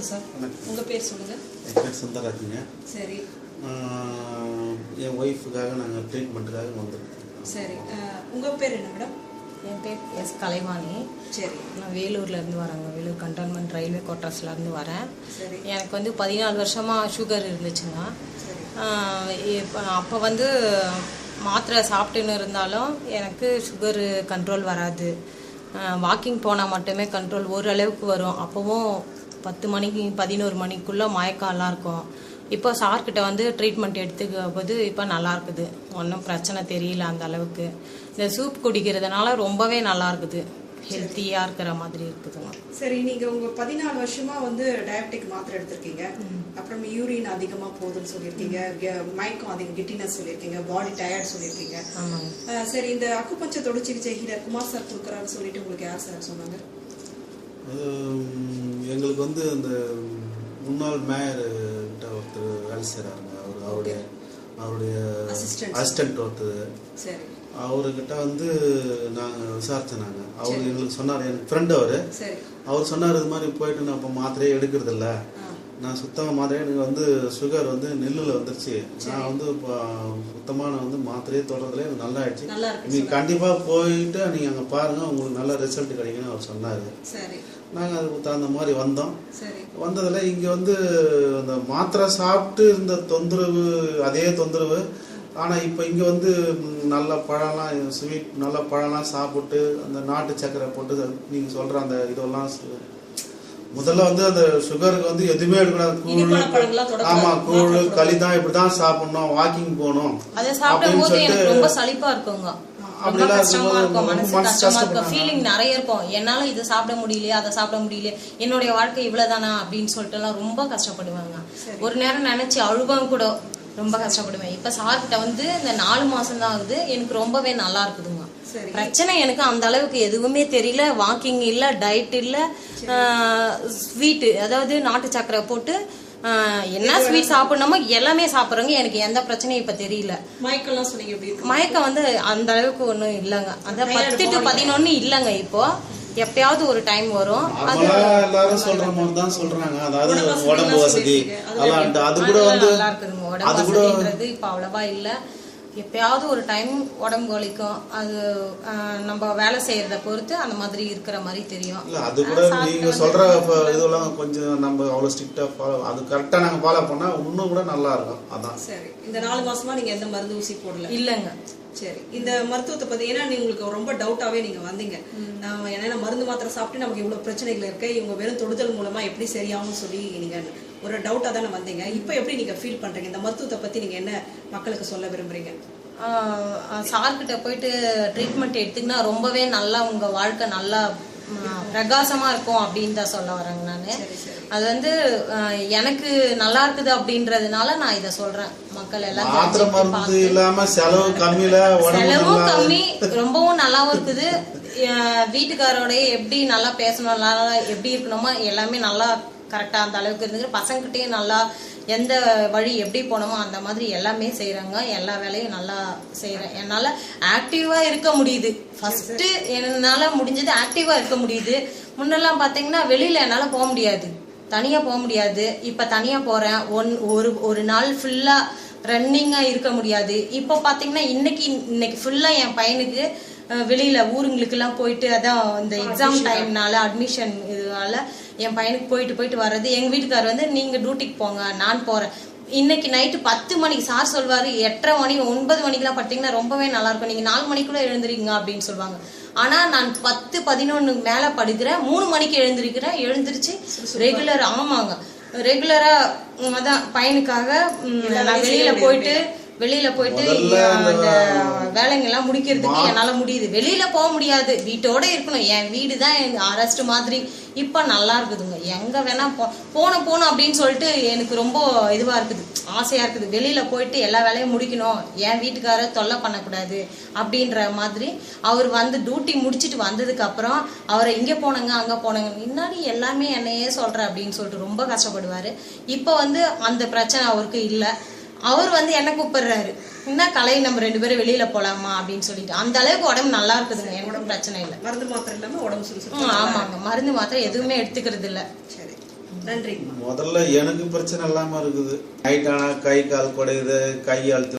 வணக்கம் சார். வணக்கம். உங்க பேர் சொல்லுங்க. என் பேர் சுந்தராஜுங்க சரி. என் ஒய்ஃபுக்காக நாங்கள் ட்ரீட்மெண்ட்டுக்காக வந்திருக்கோம். சரி. அஹ், உங்க பேர் என்ன மேடம்? என் பேர் எஸ் கலைவாணி. சரி. நான் வேலூர்லேருந்து வரேங்க. வேலூர் கண்டோன்மெண்ட் ரயில்வே குவார்ட்டர்ஸ்லேருந்து வரேன். சரி. எனக்கு வந்து பதினாலு வருஷமாக சுகர் இருந்துச்சுங்க. அப்போ வந்து மாத்திரை சாப்பிட்டுன்னு இருந்தாலும் எனக்கு சுகரு கண்ட்ரோல் வராது. வாக்கிங் போனால் மட்டுமே கண்ட்ரோல் ஓரளவுக்கு வரும். அப்போவும் பத்து மணிக்கு பதினோரு மணிக்குள்ளே மயக்கம்லாம் இருக்கும். இப்போ சார்கிட்ட வந்து ட்ரீட்மெண்ட் எடுத்துக்க போது இப்போ நல்லா இருக்குது. ஒன்றும் பிரச்சனை தெரியல அந்த அளவுக்கு. இந்த சூப் குடிக்கிறதுனால ரொம்பவே நல்லா இருக்குது. ஹெல்த்தியாக இருக்கிற மாதிரி இருக்குதுங்க சரி நீங்க உங்க பதினாலு வருஷமா வந்து டயபெட்டிக் மாத்திரை எடுத்திருக்கீங்க. அப்புறம் யூரின் அதிகமா போகுதுன்னு சொல்லியிருக்கீங்க. மயக்கம் அதிகம் கிட்டினஸ் சொல்லியிருக்கீங்க. பாடி டயர்ட் சொல்லியிருக்கீங்க. ஆமாங்க. சரி இந்த அக்குப்பஞ்ச தொடு சிகிச்சை ஹீலர் குமார் சார் கொடுக்குறாருன்னு சொல்லிட்டு உங்களுக்கு யார் சார் சொன்னாங்க? எங்களுக்கு வந்து அந்த முன்னாள் மேயர் கிட்ட ஒருத்தர் வேலை செய்கிறாருங்க அவர் அவருடைய அவருடைய. அசிஸ்டன்ட் ஒருத்தர். அவர்கிட்ட வந்து நாங்கள் விசாரிச்சோம் நாங்கள் அவர் எங்களுக்கு சொன்னார் எனக்கு ஃப்ரெண்டு அவர். அவர் சொன்னார் இது மாதிரி போயிட்டு நான் இப்போ மாத்திரையே எடுக்கிறது இல்ல நான் சுத்தமாக மாத்திரையே எனக்கு வந்து சுகர் வந்து நெல்லில் வந்துருச்சு. நான் வந்து இப்போ சுத்தமாக நான் வந்து மாத்திரையே தொடர்றதுல எனக்கு நல்லா ஆயிடுச்சு நல்லா இருக்கு நீங்க கண்டிப்பா போயிட்டு நீங்க அங்க பாருங்க. உங்களுக்கு நல்ல ரிசல்ட் கிடைக்கும்னு அவர் சொன்னாரு. சரி. நாங்க அதுக்கு தகுந்த மாதிரி வந்தோம். வந்ததுல இங்க வந்து அந்த மாத்திரை சாப்பிட்டு இருந்த தொந்தரவு அதே தொந்தரவு. ஆனா இப்ப இங்க வந்து நல்ல பழம்லாம் ஸ்வீட் நல்ல பழம்லாம் சாப்பிட்டு அந்த நாட்டு சக்கரை போட்டு நீங்க சொல்ற அந்த இதெல்லாம் முதல்ல வந்து அந்த சுகருக்கு வந்து எதுவுமே எடுக்கக்கூடாது. கூழ். ஆமா கூழ் களி தான் இப்படிதான் சாப்பிடணும் வாக்கிங் போகணும் அதை சாப்பிடும் போது அப்படின்னு எனக்கு ரொம்ப சலிப்பா இருக்குங்க. ரொம்ப கஷ்டமா இருக்கும் மனசு கஷ்டமா இருக்கும். ஃபீலிங் நிறைய இருக்கும். என்னால இது சாப்பிட முடியலையே அதை சாப்பிட முடியலையே என்னுடைய வாழ்க்கை இவ்வளவுதானா அப்படின்னு சொல்லிட்டு எல்லாம் ரொம்ப கஷ்டப்படுவாங்க. ஒரு நேரம் நினைச்சு அழுவாங்க கூட ரொம்ப கஷ்டப்படுவேன். இப்ப சார்கிட்ட வந்து இந்த நாலு மாசம் தான் ஆகுது. எனக்கு ரொம்பவே நல்லா இருக்குதுங்க. பிரச்சனை எனக்கு அந்த அளவுக்கு எதுவுமே தெரியல. வாக்கிங் இல்ல டயட் இல்ல ஸ்வீட் அதாவது நாட்டு சக்கரை போட்டு என்ன ஸ்வீட் சாப்பிடணுமோ எல்லாமே சாப்பிட்றோங்க எனக்கு எந்த பிரச்சனையும் இப்ப தெரியல. மயக்கம்லாம் சொன்னீங்க மயக்கம் வந்து அந்த அளவுக்கு ஒன்றும் இல்லைங்க. அந்த பத்து டு பதினொன்னு இல்லைங்க இப்போ. எப்பயாவது ஒரு டைம் வரும். அது எல்லாரும் சொல்ற மாதிரி தான் சொல்றாங்க. அதாவது உடம்பு வசதி அது கூட வந்து நல்லா இருக்குதுங்க. அது உடம்பு வசதின்றது இப்போ அவ்வளவா இல்லை. எப்பயாவது ஒரு டைம் உடம்பு வலிக்கும். அது ஆஹ், நம்ம வேலை செய்யறத பொறுத்து அந்த மாதிரி இருக்கிற மாதிரி தெரியும். இல்ல அது கூட நீங்க சொல்ற இதெல்லாம் கொஞ்சம் நம்ம அவ்வளவு ஸ்ட்ரிக்டா ஃபாலோ அது கரெக்டா நாங்க ஃபாலோ பண்ணா இன்னும் கூட நல்லா இருக்கும். அதான். சரி. இந்த நாலு மாசமா நீங்க எந்த மருந்து ஊசி போடல? இல்லைங்க. சரி. இந்த மருத்துவத்தை பத்தி ஏன்னா நீ உங்களுக்கு ரொம்ப டவுட்டாவே நீங்க வந்தீங்க. நாம ஏன்னா மருந்து மாத்திரை சாப்பிட்டு நமக்கு இவ்வளவு பிரச்சனைகள் இருக்கு இவங்க வெறும் தொடுதல் மூலமா எப்படி சரியாகும்னு சொல்லி நீங்க ஒரு டவுட்டா தானே வந்தீங்க? இப்போ எப்படி நீங்க ஃபீல் பண்றீங்க? இந்த மருத்துவத்தை பத்தி நீங்க என்ன மக்களுக்கு சொல்ல விரும்புறீங்க? சார்கிட்ட போயிட்டு ட்ரீட்மெண்ட் எடுத்துக்கினா ரொம்பவே நல்லா உங்க வாழ்க்கை நல்லா ம், பிரகாசமா இருக்கும் அப்படின்னு தான் சொல்ல வரேங்க நான். அது வந்து எனக்கு நல்லா இருக்குது அப்படின்றதுனால நான் இதை சொல்றேன். மக்கள் எல்லாம். இல்லாம செலவு கம்மியில உடம்பு செலவும் கம்மி ரொம்பவும் நல்லாவும் இருக்குது. வீட்டுக்காரோடய எப்படி நல்லா பேசணும் நல்லா எப்படி இருக்கணுமோ எல்லாமே நல்லா கரெக்டாக அந்த அளவுக்கு இருந்துச்சு பசங்கக்கிட்டேயும் நல்லா எந்த வழி எப்படி போனோமோ அந்த மாதிரி எல்லாமே செய்கிறாங்க எல்லா வேலையும் நல்லா செய்கிறேன் என்னால் ஆக்டிவாக இருக்க முடியுது. ஃபஸ்ட்டு என்னால் முடிஞ்சது ஆக்டிவாக இருக்க முடியுது. முன்னெல்லாம் பார்த்தீங்கன்னா வெளியில் என்னால் போக முடியாது. தனியாக போக முடியாது. இப்போ தனியாக போகிறேன் ஒன் ஒரு ஒரு நாள் ஃபுல்லாக ரன்னிங்காக இருக்க முடியாது. இப்போ பார்த்தீங்கன்னா இன்னைக்கு இன்னைக்கு ஃபுல்லாக என் பையனுக்கு வெளியில ஊருங்களுக்கெல்லாம் போயிட்டு அதான் இந்த எக்ஸாம் டைம்னால அட்மிஷன் இதுனால என் பையனுக்கு போயிட்டு போயிட்டு வர்றது. எங்க வீட்டுக்காரர் வந்து நீங்க டியூட்டிக்கு போங்க நான் போறேன். இன்னைக்கு நைட்டு பத்து மணிக்கு சார் சொல்வாரு எட்டரை மணி ஒன்பது மணிக்கெல்லாம் படுத்தீங்கன்னா ரொம்பவே நல்லா இருக்கும் நீங்க நாலு மணிக்குள்ள எழுந்திருங்க அப்படின்னு சொல்லுவாங்க ஆனா நான் பத்து பதினொன்னுக்கு மேல படுக்கிறேன். மூணு மணிக்கு எழுந்திருக்கிறேன். எழுந்திருச்சு ரெகுலர் ஆமாங்க. ரெகுலரா ம், அதான் பையனுக்காக நான் வெளியில போயிட்டு வெளியில போயிட்டு அந்த வேலைங்கெல்லாம் முடிக்கிறதுக்கு என்னால முடியுது. வெளியில போக முடியாது. வீட்டோட இருக்கணும். என் வீடு தான் எங்க அரெஸ்ட் மாதிரி. இப்ப நல்லா இருக்குதுங்க. எங்க வேணா போ போன போனோம் அப்படின்னு சொல்லிட்டு எனக்கு ரொம்ப இதுவா இருக்குது. ஆசையா இருக்குது. வெளியில போயிட்டு எல்லா வேலையும் முடிக்கணும். என் வீட்டுக்காரர் தொல்லை பண்ணக்கூடாது அப்படின்ற மாதிரி அவர் வந்து டியூட்டி முடிச்சிட்டு வந்ததுக்கு அப்புறம் அவரை இங்க போனங்க அங்க போனங்க. முன்னாடி எல்லாமே என்னையே சொல்ற அப்படின்னு சொல்லிட்டு ரொம்ப கஷ்டப்படுவாரு. இப்போ வந்து அந்த பிரச்சனை அவருக்கு இல்லை. அவர் வந்து என்ன கூப்பிடுறாரு? என்ன கலை நம்ம ரெண்டு பேரும் வெளியில போலாமா அப்படின்னு சொல்லிட்டு. அந்த அளவுக்கு உடம்பு நல்லா இருக்குதுங்க. எனக்கு பிரச்சனை இல்லை. மருந்து மாத்திரை இல்லாம உடம்பு சுறுசுறுப்பு ஆமாங்க. மருந்து மாத்திரை எதுவுமே எடுத்துக்கிறது இல்ல. சரி. நன்றி முதல்ல எனக்கு பிரச்சனை இல்லாம இருக்குது. நைட் ஆனா கை கால் குடையுது கை அழுத்து